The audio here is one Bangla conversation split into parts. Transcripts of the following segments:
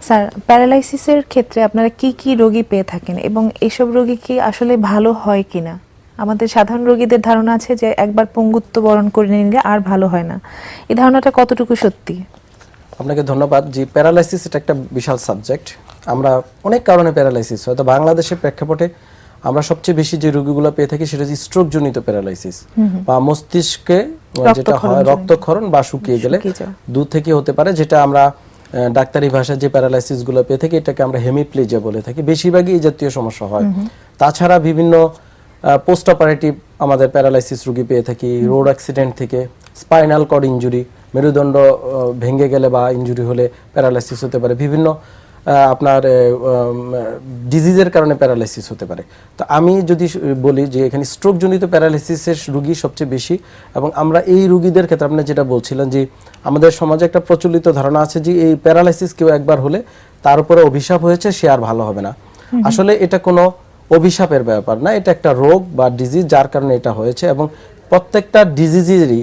স্যার প্যারালাইসিসের ক্ষেত্রে আপনারা কি কি রোগী পেয়ে থাকেন এবং এসব রোগী কি আসলে ভালো হয় কিনা আমাদের সাধারণ রোগীদের ধারণা আছে যে একবার পঙ্গুত্ব বরণ করে নিলে আর ভালো হয় না। এই ধারণাটা কতটুকু সত্যি? আপনাকে ধন্যবাদ যে প্যারালাইসিস এটা একটা বিশাল সাবজেক্ট। আমরা অনেক কারণে প্যারালাইসিস হয়তো বাংলাদেশের প্রেক্ষাপটে আমরা সবচেয়ে বেশি যে রোগীগুলো পেয়ে থাকি সেটা হচ্ছে স্ট্রোক জনিত প্যারালাইসিস বা মস্তিষ্কে যেটা হয় রক্তক্ষরণ বা শুকিয়ে গেলে। দূর থেকে হতে পারে যেটা আমরা ডাক্তারি ভাষায় যে প্যারালাইসিসগুলো পেয়ে থাকি এটাকে আমরা হেমিপ্লেজিয়া বলে থাকি। বেশিরভাগই এই জাতীয় সমস্যা হয়। তাছাড়া বিভিন্ন পোস্ট অপারেটিভ আমাদের প্যারালাইসিস রোগী পেয়ে থাকি রোড অ্যাক্সিডেন্ট থেকে স্পাইনাল কর্ড ইঞ্জুরি মেরুদণ্ড ভেঙে গেলে বা ইঞ্জুরি হলে প্যারালাইসিস হতে পারে। বিভিন্ন আপনার ডিজিজের কারণে প্যারালাইসিস হতে পারে। তো আমি যদি বলি যে এখানে স্ট্রোকজনিত প্যারালাইসিসের রুগী সবচেয়ে বেশি এবং আমরা এই রুগীদের ক্ষেত্রে আপনি যেটা বলছিলেন যে আমাদের সমাজে একটা প্রচলিত ধারণা আছে যে এই প্যারালাইসিস কেউ একবার হলে তার উপরে অভিশাপ হয়েছে সে আর ভালো হবে না। আসলে এটা কোনো অভিশাপের ব্যাপার না এটা একটা রোগ বা ডিজিজ যার কারণে এটা হয়েছে এবং প্রত্যেকটা ডিজিজেরই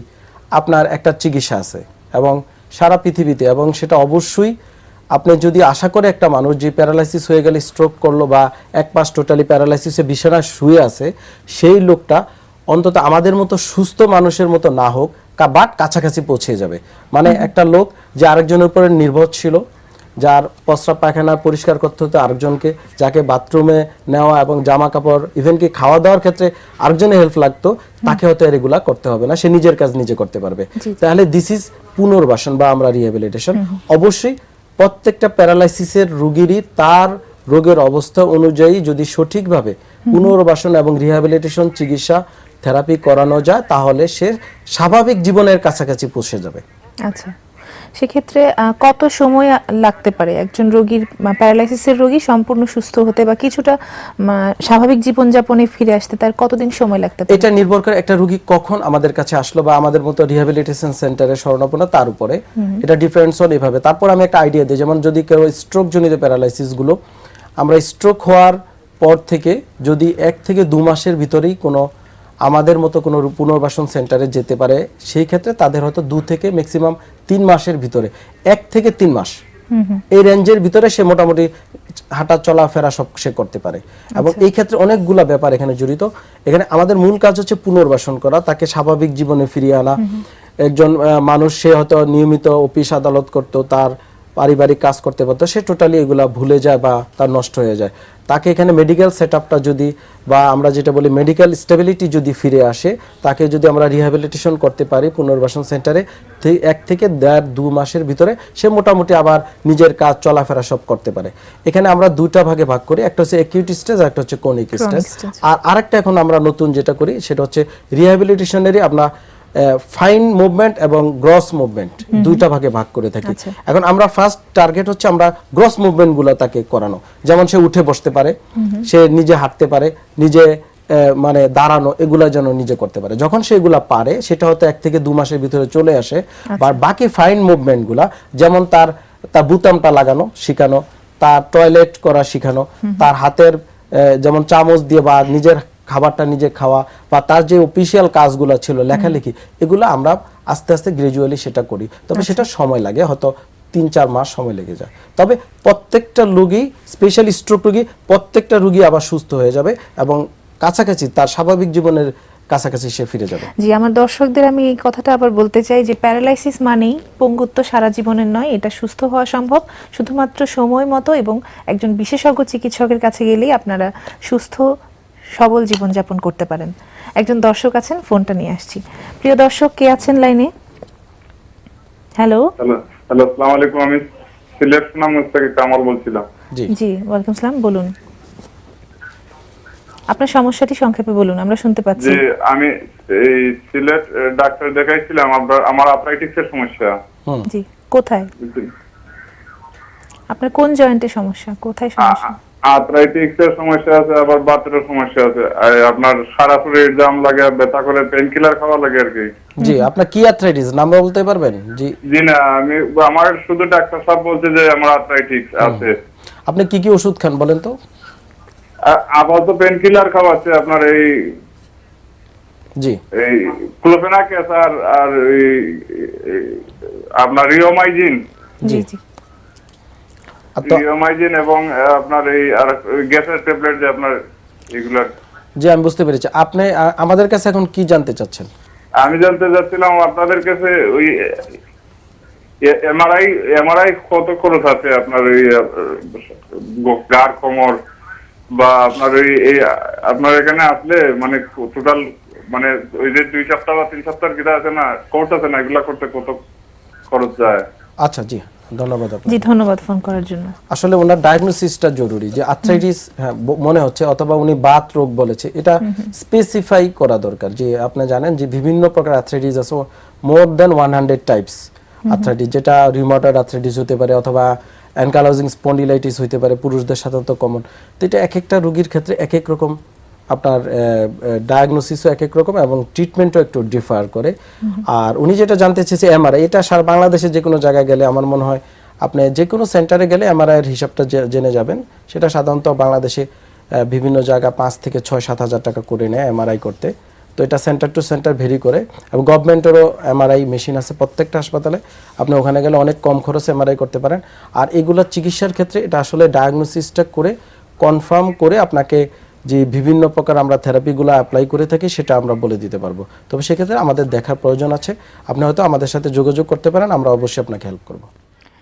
আপনার একটা চিকিৎসা আছে এবং সারা পৃথিবীতে এবং সেটা অবশ্যই আপনি যদি আশা করে একটা মানুষ যে প্যারালাইসিস হয়ে গেলে স্ট্রোক করল বা এক পাশ টোটালি প্যারালাইসিসে বিছানায় শুয়ে আছে সেই লোকটা অন্তত আমাদের মতো সুস্থ মানুষের মতো না হোক বাট কাছাকাছি পৌঁছে যাবে। মানে একটা লোক যে আরেকজনের উপরে নির্ভর ছিল যার প্রস্রাব পায়খানা পরিষ্কার করতে হতো আরেকজনকে যাকে বাথরুমে নেওয়া এবং জামা কাপড় ইভেন কি খাওয়া দাওয়ার ক্ষেত্রে আরেকজনের হেল্প লাগতো তাকে হয়তো এগুলা করতে হবে না সে নিজের কাজ নিজে করতে পারবে। তাহলে দিস ইজ পুনর্বাসন বা আমরা রিহ্যাবিলিটেশন অবশ্যই প্রত্যেকটা প্যারালাইসিসের রোগীরই তার রোগের অবস্থা অনুযায়ী যদি সঠিকভাবে পুনর্বাসন এবং রিহ্যাবিলিটেশন চিকিৎসা থেরাপি করানো যায় তাহলে সে স্বাভাবিক জীবনের কাছাকাছি পৌঁছে যাবে। আচ্ছা। সেক্ষেত্রে কত সময় লাগতে পারে একজন রোগীর প্যারালাইসিসের রোগী সম্পূর্ণ সুস্থ হতে বা কিছুটা স্বাভাবিক জীবনযাপনে ফিরে আসতে তার কতদিন সময় লাগতে পারে? এটা নির্ভর করে একটা রোগী কখন আমাদের কাছে আসলো বা আমাদের মতো রিহ্যাবিলিটেশন সেন্টারে শরণাপন্ন তার উপরে। এটা ডিফারেন্স অন এভাবে। তারপর আমি একটা আইডিয়া দিই যেমন যদি কেউ স্ট্রোক জনিত প্যারালাইসিসগুলো আমরা স্ট্রোক হওয়ার পর থেকে যদি এক থেকে দু মাসের ভিতরেই কোনো আমাদের মতো কোনো পুনর্বাসন সেন্টারে যেতে পারে সেই ক্ষেত্রে তাদের হয়তো দু থেকে ম্যাক্সিমাম তিন মাসের ভিতরে এক থেকে তিন মাস। এই রেঞ্জের ভিতরে সে মোটামুটি হাঁটা চলাফেরা সব সে করতে পারে। এবং এই ক্ষেত্রে অনেকগুলা ব্যাপার এখানে জড়িত। এখানে আমাদের মূল কাজ হচ্ছে পুনর্বাসন করা তাকে স্বাভাবিক জীবনে ফিরিয়ে আনা। একজন মানুষ সে হয়তো নিয়মিত অফিস আদালত করতো তার পারিবারিক কাজ করতে পারতো সে টোটালি এগুলা ভুলে যায় বা তার নষ্ট হয়ে যায়। তাকে এখানে মেডিকেল সেট যদি বা আমরা যেটা বলি মেডিকেল স্টেবিলিটি যদি ফিরে আসে তাকে যদি আমরা রিহ্যাবিলিটেশন করতে পারি পুনর্বাসন সেন্টারে এক থেকে দেড় দু মাসের ভিতরে সে মোটামুটি আবার নিজের কাজ চলাফেরা সব করতে পারে। এখানে আমরা দুটা ভাগে ভাগ করি একটা হচ্ছে অ্যাকিউট স্টেজ আর একটা হচ্ছে কোনিক স্টেজ আর আরেকটা এখন আমরা নতুন যেটা করি সেটা হচ্ছে রিহ্যাবিলিটেশনেরই আমরা ফাইন মুভমেন্ট এবং গ্রস মুভমেন্ট দুইটা ভাগে ভাগ করে থাকি। আচ্ছা। এখন আমরা ফার্স্ট টার্গেট হচ্ছে আমরা গ্রস মুভমেন্টগুলো তাকে করানো। যেমন সে উঠে বসতে পারে সে নিজে হাঁটতে পারে নিজে মানে দাঁড়ানো এগুলা যেন নিজে করতে পারে। যখন সে এগুলা পারে সেটা হয়তো এক থেকে দু মাসের ভিতরে চলে আসে বা বাকি ফাইন মুভমেন্টগুলা যেমন তার তার বুতামটা লাগানো শিখানো তার টয়লেট করা শিখানো তার হাতের যেমন চামচ দিয়ে বা নিজের খাবারটা নিজে খাওয়া বা তার যে অফিসিয়াল কাজগুলো ছিল লেখালেখি এগুলো আমরা আস্তে আস্তে গ্রাজুয়ালি সেটা করি। তবে সেটা সময় লাগে হয়তো তিন চার মাস সময় লেগে যায়। তবে প্রত্যেকটা রোগী স্পেশালি স্ট্রোক রোগী প্রত্যেকটা রুগী আবার সুস্থ হয়ে যাবে এবং কাছাকাছি তার স্বাভাবিক জীবনের কাছাকাছি সে ফিরে যাবে। জি আমার দর্শকদের আমি এই কথাটা আবার বলতে চাই যে প্যারালাইসিস মানেই পঙ্গুত্ব সারা জীবনের নয় এটা সুস্থ হওয়া সম্ভব। শুধুমাত্র সময় মতো এবং একজন বিশেষজ্ঞ চিকিৎসকের কাছে গেলেই আপনারা সুস্থ সবল জীবনযাপন করতে পারেন। একজন দর্শক আছেন ফোনটা নিয়ে আসছি। প্রিয় দর্শক কে আছেন লাইনে? হ্যালো? হ্যালো আসসালামু আলাইকুম আমি সিলেট সুনামগঞ্জ থেকে কামাল বলছিলাম। জি। জি ওয়ালাইকুম সালাম বলুন। আপনার সমস্যাটি সংক্ষেপে বলুন আমরা শুনতে পাচ্ছি। যে আমি এই সিলেট ডাক্তার দেখাইছিলাম আপনার আমার আর্থ্রাইটিসের সমস্যা। হুম জি কোথায়? আপনার কোন জয়েন্টের সমস্যা? কোথায় সমস্যা? আর্থ্রাইটিসের সমস্যা আছে আবার বাতের সমস্যা আছে। আপনার সারা শরীর জাম লাগে ব্যথা করে পেন কিলার খাওয়া লাগে আর কি। জি আপনার কি আর্থ্রাইটিস নাম বলতে পারবেন? জি। জি না আমি আমার শুধু ডাক্তার সাহেব বলছে যে আমার আর্থ্রাইটিস আছে। আপনি কি কি ওষুধ খান বলেন তো? আ- আপাতত পেন কিলার খাওয়াচ্ছে আপনার এই জি। এই ক্লোফেনাক আর আর আপনার রিওমাইজিন জি জি। এবং আপনার এই আর গ্যাসের ট্যাবলেট যে আপনার জি আমি বুঝতে পেরেছি। আপনি আমাদের কাছে এখন কি জানতে চাচ্ছেন? আমি জানতে চাচ্ছিলাম আপনাদের কাছে ওই এমআরআই এমআরআই কত খরচ আছে আপনার ওই গার কোমর বা আপনার ওই এই আপনার এখানে আসলে মানে টোটাল মানে ওই যে দুই সপ্তাহ বা তিন সপ্তাহ কিটা আছে না কোর্স আছে না এগুলা করতে কত খরচ যায়? আচ্ছা জি। ধন্যবাদ জি ধন্যবাদ ফোন করার জন্য। আসলে ওনার ডায়াগনোসিসটা জরুরি যে আর্থ্রাইটিস হ্যাঁ মনে হচ্ছে অথবা উনি বাত রোগ বলেছে এটা স্পেসিফাই করা দরকার যে আপনি জানেন যে বিভিন্ন প্রকার আর্থ্রাইটিস আছে more than one hundred types arthritis যেটা রিমোটয়েড আর্থ্রাইটিস হতে পারে অথবা অ্যানকালোজিং স্পন্ডিলাইটিস হতে পারে পুরুষদের সাধারণত কমন তো এটা এক একটা রোগীর ক্ষেত্রে এক এক রকম আপনার ডায়াগনোসিসও এক এক রকম এবং ট্রিটমেন্টও একটু ডিফার করে। আর উনি যেটা জানতে চেয়েছে এমআরআই এটা সারা বাংলাদেশে যে কোনো জায়গায় গেলে আমার মনে হয় আপনি যে কোনো সেন্টারে গেলে এমআরআই এর হিসাবটা জেনে যাবেন। সেটা সাধারণত বাংলাদেশে বিভিন্ন জায়গা পাঁচ থেকে ছয়, সাত হাজার টাকা করে নেয় এমআরআই করতে। তো এটা সেন্টার টু সেন্টার ভেরি করে এবং গভর্নমেন্টেরও এমআরআই মেশিন আছে প্রত্যেকটা হাসপাতালে। আপনি ওখানে গেলে অনেক কম খরচে এমআরআই করতে পারেন। আর এগুলোর চিকিৎসার ক্ষেত্রে এটা আসলে ডায়াগনোসিসটা করে কনফার্ম করে আপনাকে যে বিভিন্ন প্রকার আমরা থেরাপিগুলো অ্যাপ্লাই করে থাকি, সেটা আমরা বলে দিতে পারব। তবে সেক্ষেত্রে আমাদের দেখার প্রয়োজন আছে। আপনি হয়তো আমাদের সাথে যোগাযোগ করতে পারেন, আমরা অবশ্যই আপনাকে হেল্প করব।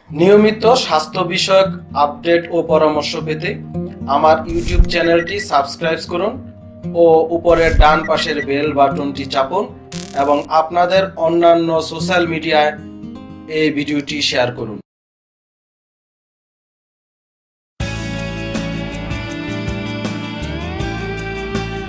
নিয়মিত স্বাস্থ্য বিষয়ক আপডেট ও পরামর্শ পেতে আমার ইউটিউব চ্যানেলটি সাবস্ক্রাইব করুন ও উপরের ডান পাশের বেল বাটনটি চাপুন এবং আপনাদের অন্যান্য সোশ্যাল মিডিয়ায় এই ভিডিওটি শেয়ার করুন।